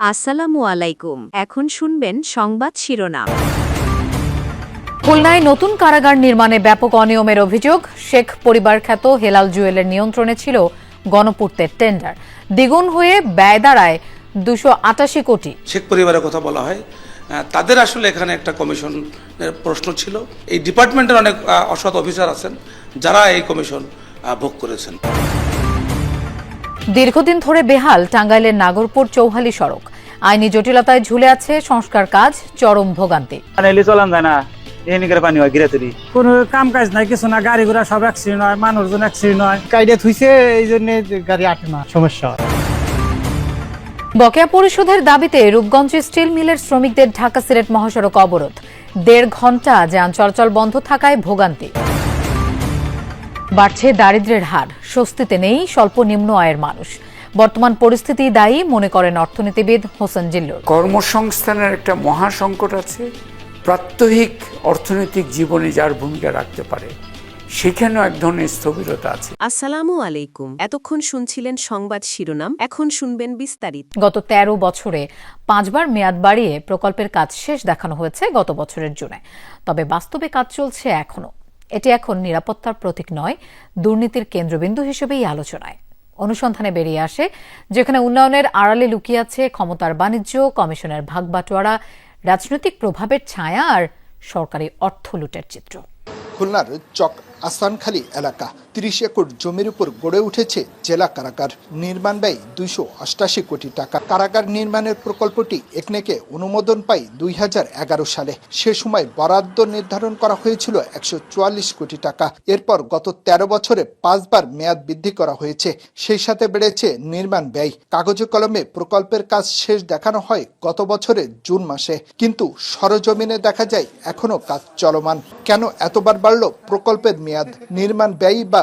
আসসালামু আলাইকুম। এখন শুনবেন সংবাদ শিরোনাম। খুলনায় নতুন কারাগার নির্মাণে ব্যাপক অনিয়মের অভিযোগ। শেখ পরিবার খ্যাত হেলাল জুয়েলের নিয়ন্ত্রণে ছিল গণপূর্তের টেন্ডার। দ্বিগুণ হয়ে ব্যয় দাঁড়ায় দুশো আটাশি কোটি। শেখ পরিবারের কথা বলা হয় তাদের আসলে এখানে একটা কমিশনের প্রশ্ন ছিল। এই ডিপার্টমেন্টের অনেক অসৎ অফিসার আছেন যারা এই কমিশন ভোগ করেছেন। দীর্ঘদিন ধরে বেহাল টাঙ্গাইলের নাগরপুর চৌহালি সড়ক। আইনি জটিলতায় ঝুলে আছে সংস্কার কাজ চরম ভোগান্তি। পানি চলান যায় না। এখানে পানি হয় গিরে তুলি। কোনো কাম কাজ নাই কিছু না গাড়ি ঘোড়া সব অ্যাক্সিডেন্ট হয় মানুষজন অ্যাক্সিডেন্ট হয়। কাইডে থুইছে এই জন্য গাড়ি আটে না সমস্যা বকেয়া পরিশোধের দাবিতে রূপগঞ্জ স্টিল মিলের শ্রমিকদের ঢাকা সিলেট মহাসড়ক অবরোধ। দেড় ঘণ্টা যান চলাচল বন্ধ থাকায় ভোগান্তি। বাড়ছে দারিদ্র্যের হার স্বস্তিতে নেই স্বল্প নিম্ন আয়ের মানুষ। বর্তমান পরিস্থিতি দায়ী মনে করেন অর্থনীতিবিদ হোসেন জিল্লুর। কর্মসংস্থানের একটা মহা সংকট আছে প্রাত্যহিক অর্থনৈতিক জীবনে যার ভূমিকা রাখতে পারে সেখানেও এক ধরনের স্থবিরতা আছে। আসসালামু আলাইকুম। এতক্ষণ শুনছিলেন সংবাদ শিরোনাম এখন শুনবেন বিস্তারিত। গত ১৩ বছরে পাঁচবার মেয়াদ বাড়িয়ে প্রকল্পের কাজ শেষ দেখানো হয়েছে গত বছরের জুনে। তবে বাস্তবে কাজ চলছে এখনও এটি এখন নিরাপত্তার প্রতীক নয়, দুর্নীতির কেন্দ্রবিন্দু হিসেবেই আলোচনায়। অনুসন্ধানে বেরিয়ে আসে, যেখানে উন্নয়নের আড়ালে লুকিয়ে আছে ক্ষমতার বাণিজ্য, কমিশনের ভাগবাটোয়ারা, রাজনৈতিক প্রভাবের ছায়া আর সরকারি অর্থ লুটের চিত্র। খুলনার চক আসানখালী এলাকা তিরিশ একর জমির উপর গড়ে উঠেছে জেলা কারাগার। নির্মাণ ব্যয় দুইশো অষ্টাশি কোটি টাকা। কারাগার নির্মাণের প্রকল্পটি একনেকে অনুমোদন পায় দুই সালে। সে সময় বরাদ্দ নির্ধারণ করা হয়েছিল একশো চুয়াল্লিশ কোটি টাকা। এরপর গত ১৩ বছরে পাঁচবার মেয়াদ বৃদ্ধি করা হয়েছে। সেই সাথে বেড়েছে নির্মাণ ব্যয়। কাগজে কলমে প্রকল্পের কাজ শেষ দেখানো হয় গত বছরের জুন মাসে। কিন্তু সরজমিনে দেখা যায় এখনও কাজ চলমান। কেন এতবার বাড়ল প্রকল্পের মেয়াদ? নির্মাণ ব্যয় বা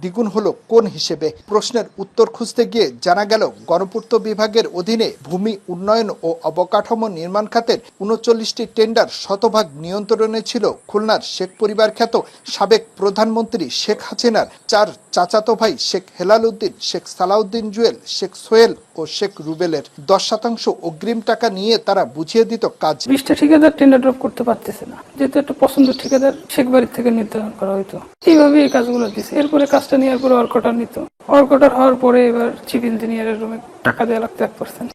দ্বিগুণ হলো কোন হিসেবে? প্রশ্নের উত্তর খুঁজতে গিয়ে জানা গেল, গণপূর্ত বিভাগের অধীনে ভূমি উন্নয়ন ও অবকাঠামো নির্মাণ খাতের উনচল্লিশটি টেন্ডার শতভাগ নিয়ন্ত্রণে ছিল। খুলনার শেখ পরিবার খ্যাত সাবেক প্রধানমন্ত্রী শেখ হাসিনার চার চাচাতো ভাই শেখ হেলাল উদ্দিন, শেখ সালাউদ্দিন জুয়েল, শেখ সোহেল ও শেখ রুবেলের। দশ শতাংশ অগ্রিম টাকা নিয়ে তারা বুঝিয়ে দিত কাজ। বিশটা ঠিকাদার টেন্ডার ড্রপ করতে পারতেছে না। যেহেতু একটা পছন্দ ঠিকাদার শেখ বাড়ির থেকে নির্ধারণ করা হইতো। এইভাবে এই কাজগুলো দিছে। এরপরে কাজটা নেওয়ার পরে অর্কটার নিত। অর্কটার হওয়ার পরে এবার চিফ ইঞ্জিনিয়ারের রুমে টাকা দেওয়া লাগতো এক পার্সেন্ট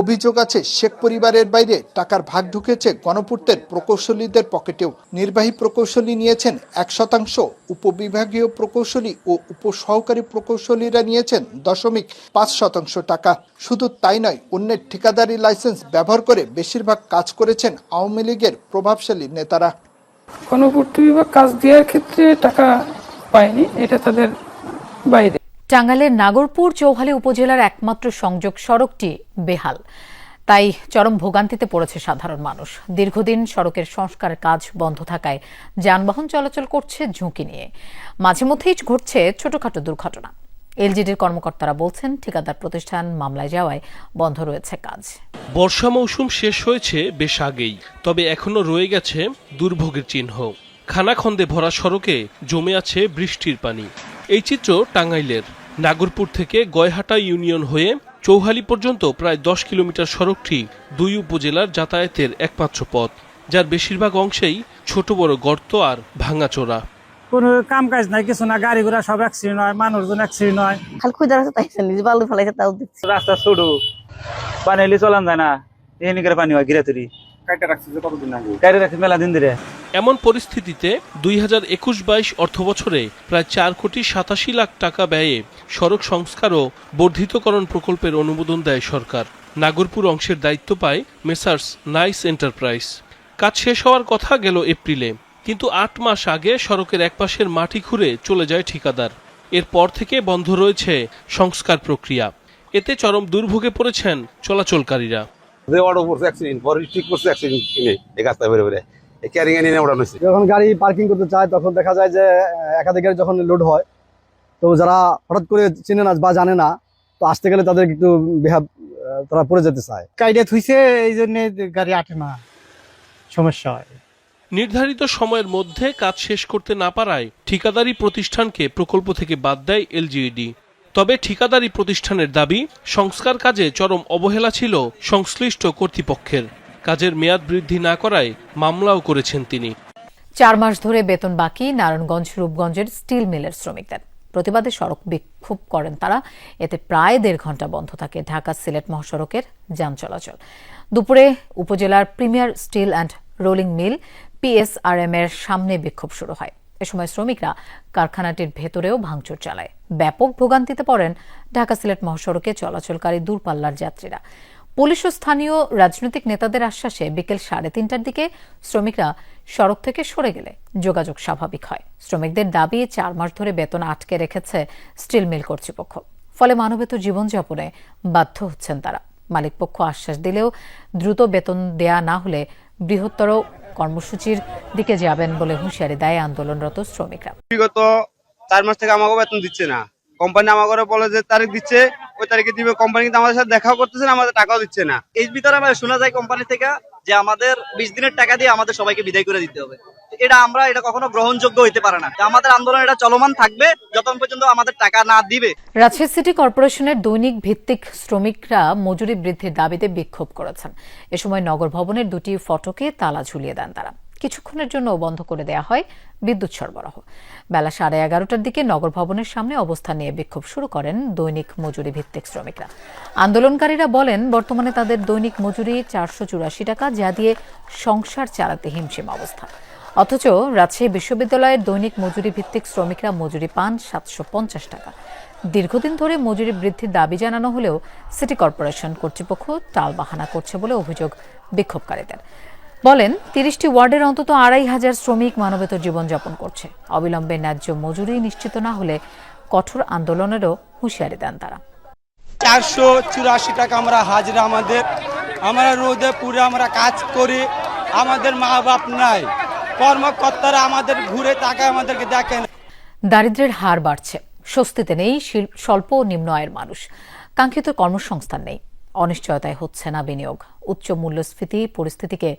অভিযোগ আছে শেখ পরিবারের বাইরে টাকার ভাগ ঢুকেছে গণপূর্তের প্রকৌশলীদের পকেটেও। নির্বাহী প্রকৌশলী নিয়েছেন এক শতাংশ উপবিভাগীয় প্রকৌশলী ও উপসহকারী প্রকৌশলীরা নিয়েছেন দশমিক পাঁচ শতাংশ টাকা। শুধু তাই নয় অন্যের ঠিকাদারি লাইসেন্স ব্যবহার করে বেশিরভাগ কাজ করেছেন আওয়ামী লীগের প্রভাবশালী নেতারা। গণপূর্ত বিভাগ কাজ দেওয়ার ক্ষেত্রে টাকা পায়নি এটা তাদের বাইরে। টাঙ্গাইলের নাগরপুর চৌহালি উপজেলার একমাত্র সংযোগ সড়কটি বেহাল। তাই চরম ভোগান্তিতে পড়েছে সাধারণ মানুষ। দীর্ঘদিন সড়কের সংস্কার কাজ বন্ধ থাকায় যানবাহন চলাচল করছে ঝুঁকি নিয়ে। মাঝে মধ্যেই ঘটছে ছোটখাটো দুর্ঘটনা। এলজিডির কর্মকর্তারা বলছেন ঠিকাদার প্রতিষ্ঠান মামলায় যাওয়ায় বন্ধ রয়েছে কাজ। বর্ষা মৌসুম শেষ হয়েছে বেশ আগেই তবে এখনও রয়ে গেছে দুর্ভোগের চিহ্ন। খানাখন্দে ভরা সড়কে জমে আছে বৃষ্টির পানি। এই চিত্র টাঙ্গাইলের। নাগরপুর থেকে গয়হাটা ইউনিয়ন হয়ে চৌহালি পর্যন্ত প্রায় দশ কিলোমিটার সড়কটি দুই উপজেলার যাতায়াতের একমাত্র পথ যার বেশিরভাগ অংশেই ছোট বড় গর্ত আর ভাঙাচোরা। কোনো কাম কাজ নাই কিছু না গাড়ি ঘোড়া সব অ্যাক্সিডেন্ট হয় মানুষজন অ্যাক্সিডেন্ট হয়। খালি খুঁজে রাখছে তাইছে নিজে বালু ফেলাইছে তাও দেখছি রাস্তা ছোট পানি চলান যায় না এখানে করে পানি হয় গিরে তুলি কাইটে রাখছি মেলা দিন ধরে। এমন পরিস্থিতিতে দুই হাজার একুশ বাইশ অর্থবছরে প্রায় চার কোটি সাতাশি লাখ টাকা ব্যয়ে সড়ক সংস্কার ও বর্ধিতকরণ প্রকল্পের অনুমোদন দেয় সরকার। নাগরপুর অংশের দায়িত্ব পায় মেসার্স নাইস এন্টারপ্রাইজ। কাজ শেষ হওয়ার কথা গেল এপ্রিলে কিন্তু আট মাস আগে সড়কের একপাশের মাটি খুঁড়ে চলে যায় ঠিকাদার। এরপর থেকে বন্ধ রয়েছে সংস্কার প্রক্রিয়া। এতে চরম দুর্ভোগে পড়েছেন চলাচলকারীরা। যে অটো অ্যাক্সিডেন্ট পরে ঠিক করছে অ্যাক্সিডেন্ট কিনে এই রাস্তায় বেরো বেরো এই ক্যারিং এ নিয়ে ওড়ানো হয়েছে। যখন গাড়ি পার্কিং করতে চায় তখন দেখা যায় যে একাধিক গাড়ি যখন লোড হয় তো যারা হঠাৎ করে চিনে না বা জানে না তো আসতে গেলে তাদের একটু বেহাব তারা পড়ে যেতে চায়। কাইডে থুইছে এই জন্য গাড়ি আটে না। সমস্যা হয়। নির্ধারিত সময়ের মধ্যে কাজ শেষ করতে না পারায় ঠিকাদারি প্রতিষ্ঠানকে প্রকল্প থেকে বাদ দেয় এলজিইডি। তবে ঠিকাদারি প্রতিষ্ঠানের দাবি, সংস্কার কাজে চরম অবহেলা ছিল সংশ্লিষ্ট কর্তৃপক্ষের। কাজের মেয়াদ বৃদ্ধি না করায় মামলাও করেছেন তিনি। চার মাস ধরে বেতন বাকি নারায়ণগঞ্জ, রূপগঞ্জের স্টিল মিলের শ্রমিকদের। প্রতিবাদে সড়ক বিক্ষোভ করেন তারা। এতে প্রায় দেড় ঘণ্টা বন্ধ থাকে ঢাকা সিলেট মহাসড়কের যান চলাচল। দুপুরে উপজেলার premier steel and rolling mill, PSRM এর সামনে বিক্ষোভ শুরু হয়। এ সময় শ্রমিকরা কারখানাটির ভেতরেও ভাঙচুর চালায়। ব্যাপক ভোগান্তিতে পড়েন ঢাকা সিলেট মহাসড়কে চলাচলকারী দূরপাল্লার যাত্রীরা। পুলিশ ও স্থানীয় রাজনৈতিক নেতাদের আশ্বাসে বিকেল সাড়ে তিনটার দিকে শ্রমিকরা সড়ক থেকে সরে গেলে যোগাযোগ স্বাভাবিক হয়। শ্রমিকদের দাবি, চার মাস ধরে বেতন আটকে রেখেছে স্টিল মিল কর্তৃপক্ষ। ফলে মানবেত জীবনযাপনে বাধ্য হচ্ছেন তারা। মালিকপক্ষ আশ্বাস দিলেও দ্রুত বেতন দেয়া না হলে বৃহত্তর কর্মসূচির দিকে যাবেন বলে হুঁশিয়ারি দেয় আন্দোলনরত শ্রমিকরা। বিগত চার মাস থেকে আমাকে বেতন দিচ্ছে না। কোম্পানি আমাকে বলে যে তারিখ দিচ্ছে, ওই তারিখে দিবে। কোম্পানি কিন্তু আমাদের সাথে দেখাও করতেছে না, আমাদের টাকাও দিচ্ছে না। এর ভিতরে আমরা শোনা যায় কোম্পানি থেকে যে আমাদের বিশ দিনের টাকা দিয়ে আমাদের সবাইকে বিদায় করে দিতে হবে। এটা আমরা, এটা কখনো গ্রহণযোগ্য হইতে পারে না। আমাদের আন্দোলন এটা চলমান থাকবে, যতক্ষণ পর্যন্ত আমাদের টাকা না দিবে। রাজশাহী সিটি কর্পোরেশনের দৈনিক ভিত্তিক শ্রমিকরা মজুরি বৃদ্ধির দাবিতে বিক্ষোভ করেছেন। এ সময় নগর ভবনের দুটি ফটকে তালা ঝুলিয়ে দেন তারা। কিছুক্ষণের জন্য বন্ধ করে দেয়া হয় বিদ্যুৎ সরবরাহ। বেলা সাড়ে এগারোটার দিকে নগর ভবনের সামনে অবস্থান নিয়ে বিক্ষোভ শুরু করেন দৈনিক মজুরি ভিত্তিক শ্রমিকরা। আন্দোলনকারীরা বলেন, বর্তমানে তাদের দৈনিক মজুরি চারশো চুরাশি টাকা, যা দিয়ে সংসার চালাতে হিমশিম অবস্থা। অথচ রাজশাহী বিশ্ববিদ্যালয়ের দৈনিক মজুরি ভিত্তিক শ্রমিকরা মজুরি পান সাতশো পঞ্চাশ টাকা। দীর্ঘদিন ধরে মজুরি বৃদ্ধির দাবি জানানো হলেও সিটি কর্পোরেশন কর্তৃপক্ষ টালবাহানা করছে বলে অভিযোগ বিক্ষোভকারীদের। বলেন, তিরিশটি ওয়ার্ডের অন্তত আড়াই হাজার শ্রমিক মানবেতর জীবনযাপন করছে। অবিলম্বে ন্যায্য মজুরি নিশ্চিত না হলে কঠোর আন্দোলনেরও হুঁশিয়ারি দেন তারা। চারশো চুরাশি টাকা আমরা হাজিরা আমাদের। আমরা রোদে পুরে আমরা কাজ করি। আমাদের মা বাপ নাই। কর্মকর্তারা আমাদের ঘুরে তাকায় আমাদেরকে দেখেন। দারিদ্র্যের হার বাড়ছে। স্বস্তিতে নেই স্বল্প নিম্ন আয়ের মানুষ। কাঙ্ক্ষিত কর্মসংস্থান নেই। অনিশ্চয়তায় হচ্ছে না বিনিয়োগ। উচ্চ মূল্যস্ফীতি পরিস্থিতিকে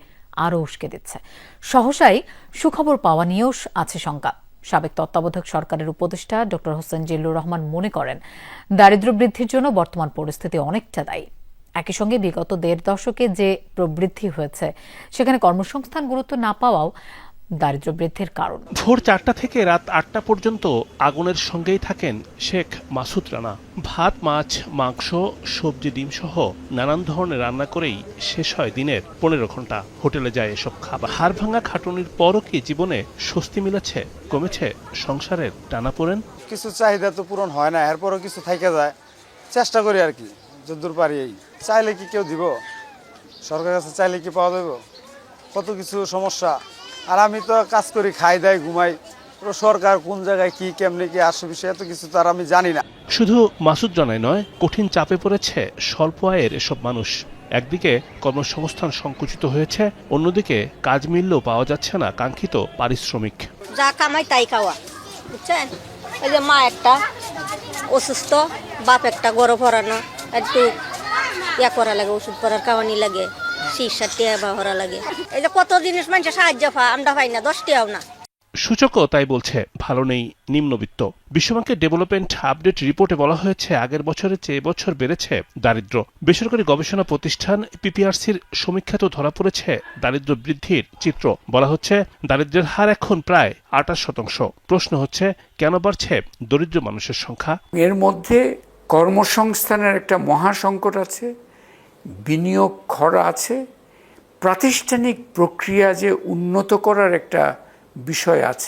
আরও উস্কে দিচ্ছে। সহসাই সুখবর পাওয়া নিয়েও আছে শঙ্কা। সাবেক তত্ত্বাবধায়ক সরকারের উপদেষ্টা ড. হোসেন জিল্লুর রহমান মনে করেন, দারিদ্র বৃদ্ধির জন্য বর্তমান পরিস্থিতি অনেকটা দায়ী। একই সঙ্গে বিগত দেড় দশকে যে প্রবৃদ্ধি হয়েছে, সেখানে কর্মসংস্থান গুরুত্ব না পাওয়াও দারিদ্র্য বৃদ্ধির কারণ। ভোর চারটা থেকে রাত আটটা পর্যন্ত আগুনের সঙ্গেই থাকেন শেখ মাসুদ রানা। ভাত মাছ মাংস সবজি ডিম সহ নানান ধরনের রান্না করেই শেষ হয় দিনের পনেরো ঘণ্টা। হোটেলে যায় এসব খাবার। হাড় ভাঙা খাটুনির পরও কি জীবনে স্বস্তি মিলেছে কমেছে সংসারের টানা পড়েন কিছু চাহিদা তো পূরণ হয় না এরপরও কিছু থাইকে যায়। চেষ্টা করি আর কি যদ্দূর পারি এই। চাইলে কি কেউ দিব? সরকারের কাছে চাইলে কি পাওয়া যাবে কত কিছু সমস্যা। আর আমি তো কাজ করি খাই দাই ঘুমাই। সরকার কোন জায়গায় কি কেমনে কি আসে বিষয় এত কিছু তো আর আমি জানি না। শুধু মাসুদ জানায় নয় কঠিন চাপে পড়েছে স্বল্প আয়ের এসব মানুষ। একদিকে কর্মসংস্থান সংকুচিত হয়েছে অন্যদিকে কাজ মিললেও পাওয়া যাচ্ছে না কাঙ্ক্ষিত পারিশ্রমিক। যা কামাই তাই খাওয়া বুঝছেন? ওই যে মা একটা অসুস্থ বাপ একটা গরম ভরানো একটু ইয়া করা লাগে ওষুধ করার খাওয়ানি লাগে। চিকিৎসার টিয়া বা লাগে। এই যে কত জিনিস মানুষের সাহায্য পা আমরা পাই না দশ না। সূচকও তাই বলছে ভালো নেই নিম্নবিত্ত। বিশ্বব্যাংকের ডেভেলপমেন্ট আপডেট রিপোর্টে বলা হয়েছে আগের বছরের চেয়ে এবছর বেড়েছে দারিদ্র। বেসরকারি গবেষণা প্রতিষ্ঠান পিপিআরসির সমীক্ষাতেও ধরা পড়েছে দারিদ্র বৃদ্ধির চিত্র। বলা হচ্ছে দারিদ্র্যের হার এখন প্রায় আটাশ শতাংশ। প্রশ্ন হচ্ছে কেন বাড়ছে দরিদ্র মানুষের সংখ্যা? এর মধ্যে কর্মসংস্থানের একটা মহা সংকট আছে। বিনিয়োগ খরা আছে প্রাতিষ্ঠানিক প্রক্রিয়া যে উন্নত করার একটা বিষয় আছে।